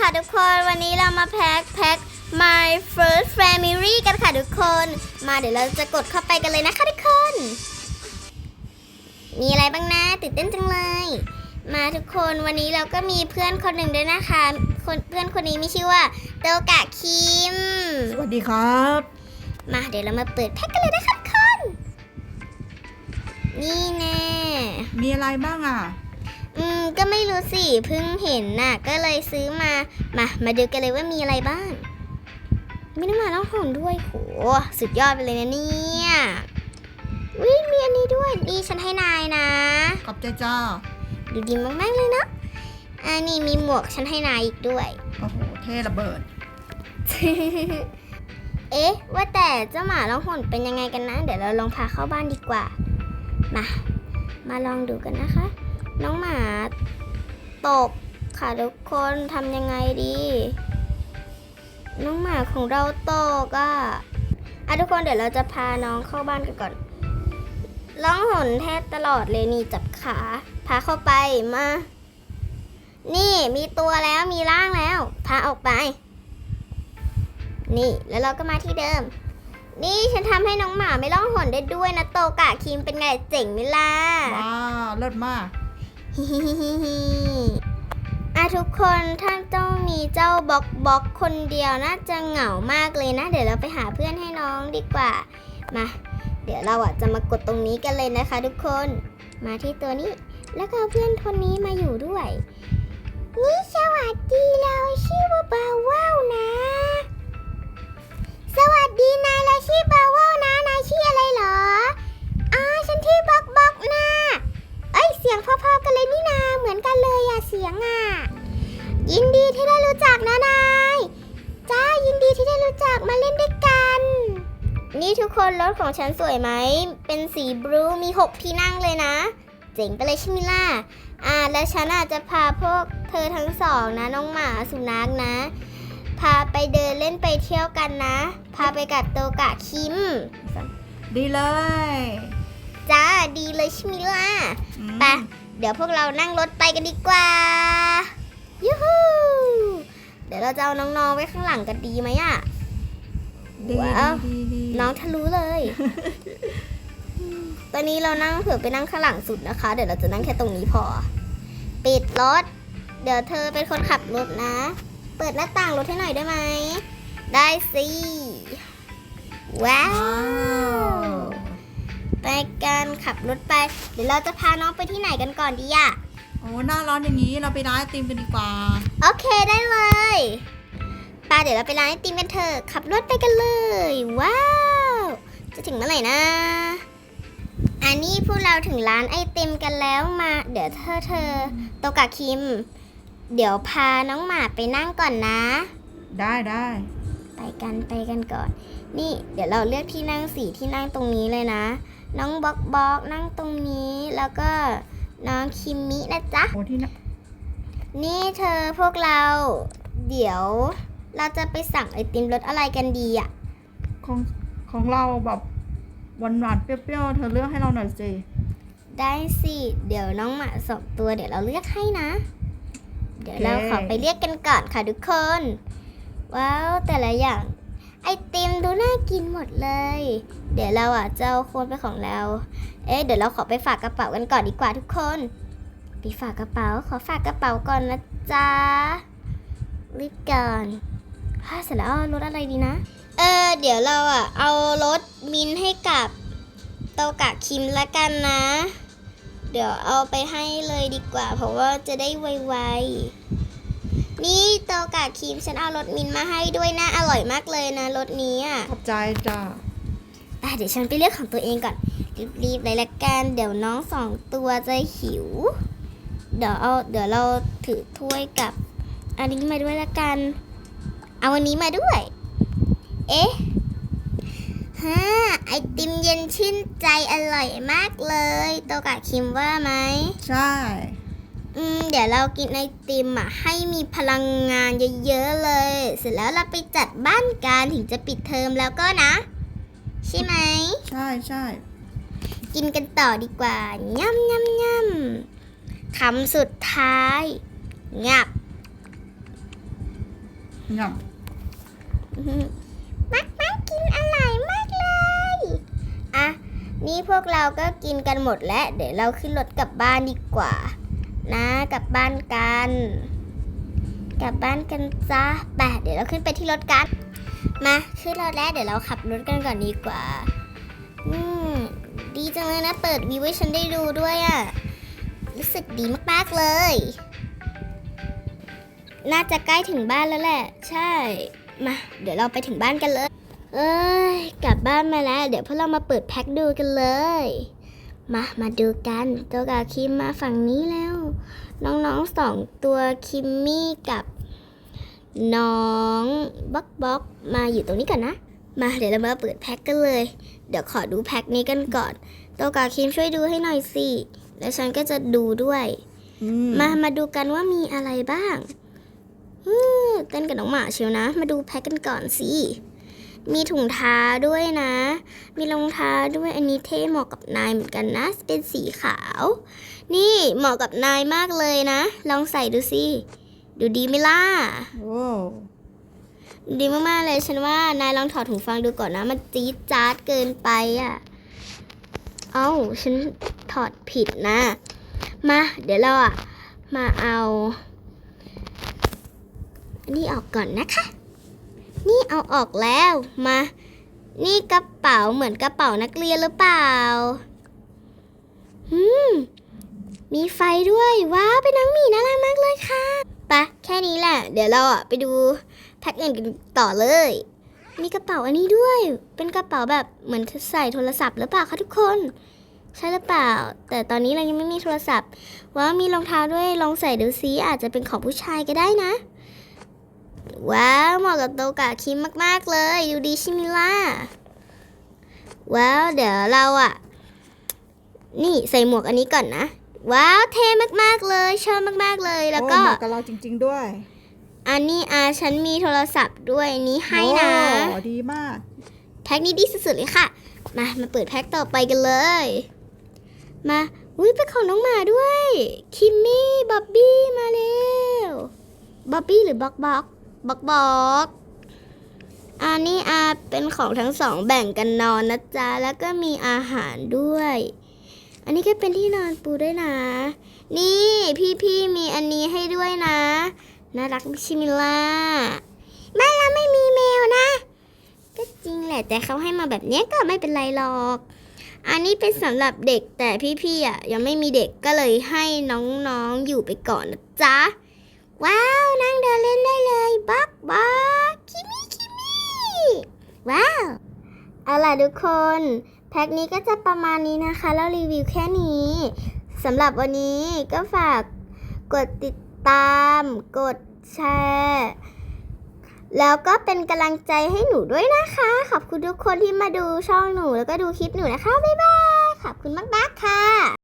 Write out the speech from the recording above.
ค่ะทุกคนวันนี้เรามาแพ็คแพ็ค My First Family กันค่ะทุกคน มาเดี๋ยวเราจะกดเข้าไปกันเลยนะคะทุกคน มีอะไรบ้างนะตื่นเต้นจังเลย มาทุกคนวันนี้เราก็มีเพื่อนคนหนึ่งด้วยนะคะคนเพื่อนคนนี้มีชื่อว่าโตกะคิม สวัสดีครับ มาเดี๋ยวเรามาเปิดแพ็คกันเลยนะคะทุกคน นี่แน่มีอะไรบ้างอะ อืม ก็ไม่รู้สิ เพิ่งเห็นน่ะ ก็เลยซื้อมา มา มาดูกันเลยว่ามีอะไรบ้าง ไม่ได้มาล่องหนด้วยโหสุดยอดไปเลยนะเนี่ยวิมีอันนี้ด้วยนี่ฉันให้นายนะ ขอบใจจ้าดูดีมากๆเลยเนาะอันนี้มีหมวกฉันให้นายอีกด้วย โอ้โห เท่ระเบิด เอ๊ะ ว่าแต่เจ้าหมาล่องหนเป็นยังไงกันนะ เดี๋ยวเราลองพาเข้าบ้านดีกว่า มา มาลองดูกันนะคะ น้องหมาตกค่ะทุกคนทำยังไงดี น้องหมาของเราตกอะอะทุกคนเดี๋ยวเราจะพาน้องเข้าบ้านกันก่อนร้องหนแทบตลอดเลยนี่จับขา พาเข้าไปมา นี่มีตัวแล้วมีร่างแล้ว พาออกไป นี่แล้วเราก็มาที่เดิม นี่ฉันทำให้น้องหมาไม่ร้องหนได้ด้วยนะโตกะคิมเป็นไงเจ๋งไหมล่ะว้าวเลิศมาก อะทุกคนถ้านต้องมีเจ้าบ็อกบ็อกคนเดียวน่าจะเหงามากเลยนะ เดี๋ยวเราไปหาเพื่อนให้น้องดีกว่า มา เดี๋ยวเราอะจะมากดตรงนี้กันเลยนะคะ ทุกคนมาที่ตัวนี้ แล้วก็เพื่อนคนนี้มาอยู่ด้วย นี่สวัสดีเราชื่อว่าบาวว้าวนะ สวัสดีนายเรา คนรถของฉันสวยไหม เป็นสีบลูมีหกที่นั่งเลยนะ เจ๋งไปเลยใช่ไหมล่ะ อ่า แล้วฉันอาจจะพาพวกเธอทั้งสองนะ น้องหมาสุนัขนะ พาไปเดินเล่นไปเที่ยวกันนะ พาไปกับโตกะคิม ดีเลยจ้า ดีเลยใช่ไหมล่ะ อืมไป เดี๋ยวพวกเรานั่งรถไปกันดีกว่า ยูฮู เดี๋ยวเราจะเอาน้องๆไว้ข้างหลังกันดีไหมอะ ดีว้าวดีดีน้องทะลุเลย ตอนนี้เรานั่งเผื่อไปนั่งข้างหลังสุดนะคะ เดี๋ยวเราจะนั่งแค่ตรงนี้พอ ปิดรถ เดี๋ยวเธอเป็นคนขับรถนะ เปิดหน้าต่างรถให้หน่อยได้ไหม ได้สิ ว้าว้าววไปกันขับรถไป เดี๋ยวเราจะพาน้องไปที่ไหนกันก่อนดีอะโอ้หน้าร้อนอย่างนี้เราไปร้านไอติมกันดีกว่า โอเคได้เลยไป้าเดี๋ยวเราไปร้านไอติมกันเถอะขับรถไปกันเลย ว้าว จะถึงเมื่อไหร่นะ อันนี้พวกเราถึงร้านไอติมกันแล้วมา เดี๋ยวเธอเธอโตกะคิม เดี๋ยวพาน้องหมาไปนั่งก่อนนะ ได้ได้ไปกันไปกันก่อน นี่เดี๋ยวเราเลือกที่นั่งสี่ที่นั่งตรงนี้เลยนะ น้องบ็อกบ็อกนั่งตรงนี้แล้วก็น้องคิมมินะจ๊ะ โอ้ที่น่ะนี่เธอพวกเราเดี๋ยว เราจะไปสั่งไอติมรสอะไรกันดีอะของของเราแบบหวานหวานๆเปรี้ยวๆเธอเลือกให้เราหน่อยสิได้สิ เดี๋ยวน้องหมาสองตัวเดี๋ยวเราเลือกให้นะ เดี๋ยวเราขอไปเรียกกันก่อนค่ะทุกคน ว้าวแต่ละอย่างไอติมดูน่ากินหมดเลย เดี๋ยวเราอะจะเอาโคนไปนของเรา เอ๊ะเดี๋ยวเราขอไปฝากกระเป๋ากันก่อนดีกว่าทุกคน ไปฝากกระเป๋า ขอฝากกระเป๋าก่อนนะจ๊ะรีบก่อน ถ้าเสร็จแล้วเอารถอะไรดีนะ เออ เดี๋ยวเราอะ เอารถมินท์ให้กับโตกะคิมละกันนะ เดี๋ยวเอาไปให้เลยดีกว่า เพราะว่าจะได้ไวๆ นี่โตกะคิมฉันเอารถมินท์มาให้ด้วยนะ อร่อยมากเลยนะรถนี้อะขอบใจจ้าแต่เดี๋ยวฉันไปเลือกของตัวเองก่อน รีบๆเลยละกัน เดี๋ยวน้องสองตัวจะหิว เดี๋ยวเอาเดี๋ยวเราถือถ้วยกับอันนี้มาด้วยละกัน เอาวันนี้มาด้วย เอ๊ะฮะไอติมเย็นชื่นใจอร่อยมากเลย โตกะคิมว่าไหม ใช่ อืม เดี๋ยวเรากินไอติมอะ ให้มีพลังงานเยอะๆเลย เสร็จแล้วเราไปจัดบ้านกันถึงจะปิดเทอมแล้วก็นะ ใช่ไหม ใช่ใช่กินกันต่อดีกว่าย่ำย่ำย่ำคำสุดท้าย งับ งับมักมักกินอร่อยมากเลย อะ นี่พวกเราก็กินกันหมดแล้ว เดี๋ยวเราขึ้นรถกลับบ้านดีกว่า นะกลับบ้านกัน กลับบ้านกันจ้าไปเดี๋ยวเราขึ้นไปที่รถกัน มาขึ้นรถแล้วเดี๋ยวเราขับรถกันก่อนดีกว่า อืมดีจังเลยนะ เปิดวิวให้ฉันได้ดูด้วยอะ่ะ รู้สึกดีมากๆเลย น่าจะใกล้ถึงบ้านแล้วแหละ ใช่ มา เดี๋ยวเราไปถึงบ้านกันเลย เอ้ย กลับบ้านมาแล้ว เดี๋ยวพวกเรามาเปิดแพ็คดูกันเลย มา มาดูกัน ตัวกับคิมมาฝั่งนี้แล้ว น้องๆสองตัวคิมมี่กับ น้องบ็อกบ็อกมาอยู่ตรงนี้ก่อนนะ มาเดี๋ยวเรามาเปิดแพ็คกันเลย เดี๋ยวขอดูแพ็คนี้กันก่อน ตัวกับคิมช่วยดูให้หน่อยสิ แล้วฉันก็จะดูด้วยอืมา มาดูกันว่ามีอะไรบ้างฮึ่ม เต้นกับน้องหมาเชียวนะ มาดูแพ็คกันก่อนสิ มีถุงเท้าด้วยนะ มีรองเท้าด้วยอันนี้เท่เหมาะกับนายเหมือนกันนะ เป็นสีขาว นี่เหมาะกับนายมากเลยนะ ลองใส่ดูสิ ดูดีไหมล่ะโอ้ดีมากๆเลยฉันว่านายลองถอดหูฟังดูก่อนนะ มันจี๊ดจ๊าดเกินไปอะ เอ้า ฉันถอดผิดนะ มา เดี๋ยวเราอะ มาเอา อันนี้ออกก่อนนะคะ นี่เอาออกแล้วมา นี่กระเป๋าเหมือนกระเป๋านักเรียนหรือเปล่าอืมมีไฟด้วยว้าวเป็นน้องหมีน่ารักมากเลยค่ะไปะแค่นี้แหละ เดี๋ยวเราอะไปดูแพ็คเงินกันต่อเลย มีกระเป๋าอันนี้ด้วย เป็นกระเป๋าแบบเหมือนใส่โทรศัพท์หรือเปล่าคะทุกคน ใช่หรือเปล่า แต่ตอนนี้เรายังไม่มีโทรศัพท์ ว่ามีรองเท้าด้วยลองใส่ดูซิอาจจะเป็นของผู้ชายก็ได้นะ ว้าวเหมาะกับโตกะคิมมากๆเลย ดูดีใชิมิล่าว้าวเดี๋ยวเราอะนี่ใส่หมวกอันนี้ก่อนนะ ว้าวเท่มากๆเลย ชอบมากๆเลยแล้วก็โอ้เหมาะกับเราจริง ๆด้วย อันนี้อาฉันมีโทรศัพท์ด้วยอันนี้ให้นะโอ้ดีมาก แพ็คนี้ดีสุดๆเลยค่ะ มามาเปิดแพ็คต่อไปกันเลย มาอุ้ยเป็นของน้องหมาด้วย คิมมี่ บ๊อบบี้ มาเร็ว บ๊อบบี้หรือบ็อกบ็อก บอกบ็อกอันนี้อาเป็นของทั้งสองแบ่งกันนอนนะจ๊ะ แล้วก็มีอาหารด้วย อันนี้ก็เป็นที่นอนปูด้วยนะ นี่พี่ๆมีอันนี้ให้ด้วยนะ น่ารักชิมิล่าบ้านเราไม่มีแมวนะ ก็จริงแหละ แต่เขาให้มาแบบนี้ก็ไม่เป็นไรหรอก อันนี้เป็นสำหรับเด็กแต่พี่ๆอะยังไม่มีเด็กก็เลยให้น้องๆอยู่ไปก่อนนะจ๊ะ ว้าว นั่งเดินเล่นได้เลยบักบักคิมี่คิมี่ว้าว เอาล่ะทุกคน แพ็คนี้ก็จะประมาณนี้นะคะ แล้วรีวิวแค่นี้สำหรับวันนี้ก็ฝากกดติดตาม กดแชร์แล้วก็เป็นกำลังใจให้หนูด้วยนะคะ ขอบคุณทุกคนที่มาดูช่องหนูแล้วก็ดูคลิปหนูนะคะ บ๊ายบาย ขอบคุณมากๆค่ะ